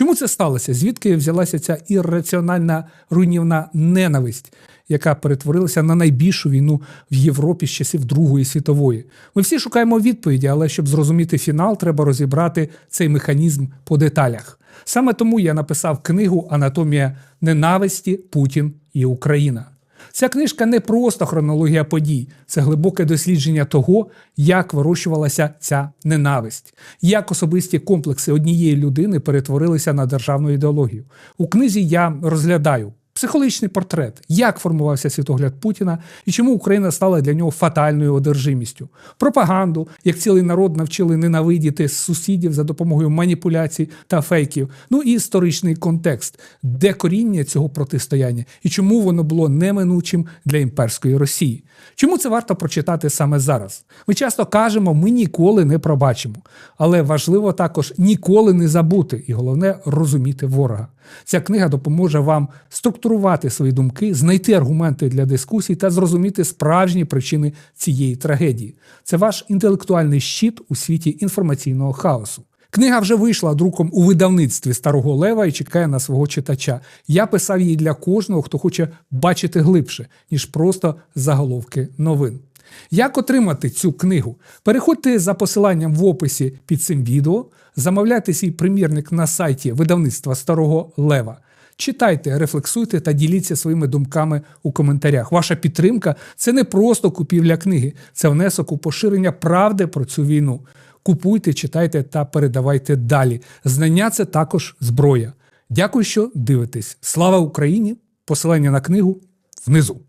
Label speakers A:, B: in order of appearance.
A: Чому це сталося? Звідки взялася ця ірраціональна руйнівна ненависть, яка перетворилася на найбільшу війну в Європі з часів Другої світової? Ми всі шукаємо відповіді, але щоб зрозуміти фінал, треба розібрати цей механізм по деталях. Саме тому я написав книгу Анатомія ненависті Путін і Україна. Ця книжка не просто хронологія подій, це глибоке дослідження того, як вирощувалася ця ненависть, як особисті комплекси однієї людини перетворилися на державну ідеологію. У книзі я розглядаю психологічний портрет, як формувався світогляд Путіна і чому Україна стала для нього фатальною одержимістю, пропаганду, як цілий народ навчили ненавидіти сусідів за допомогою маніпуляцій та фейків. Ну і історичний контекст, де коріння цього протистояння і чому воно було неминучим для імперської Росії. Чому це варто прочитати саме зараз? Ми часто кажемо, ми ніколи не пробачимо, але важливо також ніколи не забути і головне розуміти ворога. Ця книга допоможе вам структурувати свої думки, знайти аргументи для дискусій та зрозуміти справжні причини цієї трагедії. Це ваш інтелектуальний щит у світі інформаційного хаосу. Книга вже вийшла друком у видавництві Старого Лева і чекає на свого читача. Я писав її для кожного, хто хоче бачити глибше, ніж просто заголовки новин. Як отримати цю книгу? Переходьте за посиланням в описі під цим відео, замовляйте свій примірник на сайті видавництва Старого Лева. Читайте, рефлексуйте та діліться своїми думками у коментарях. Ваша підтримка це не просто купівля книги, це внесок у поширення правди про цю війну. Купуйте, читайте та передавайте далі. Знання це також зброя. Дякую, що дивитесь. Слава Україні! Посилання на книгу внизу.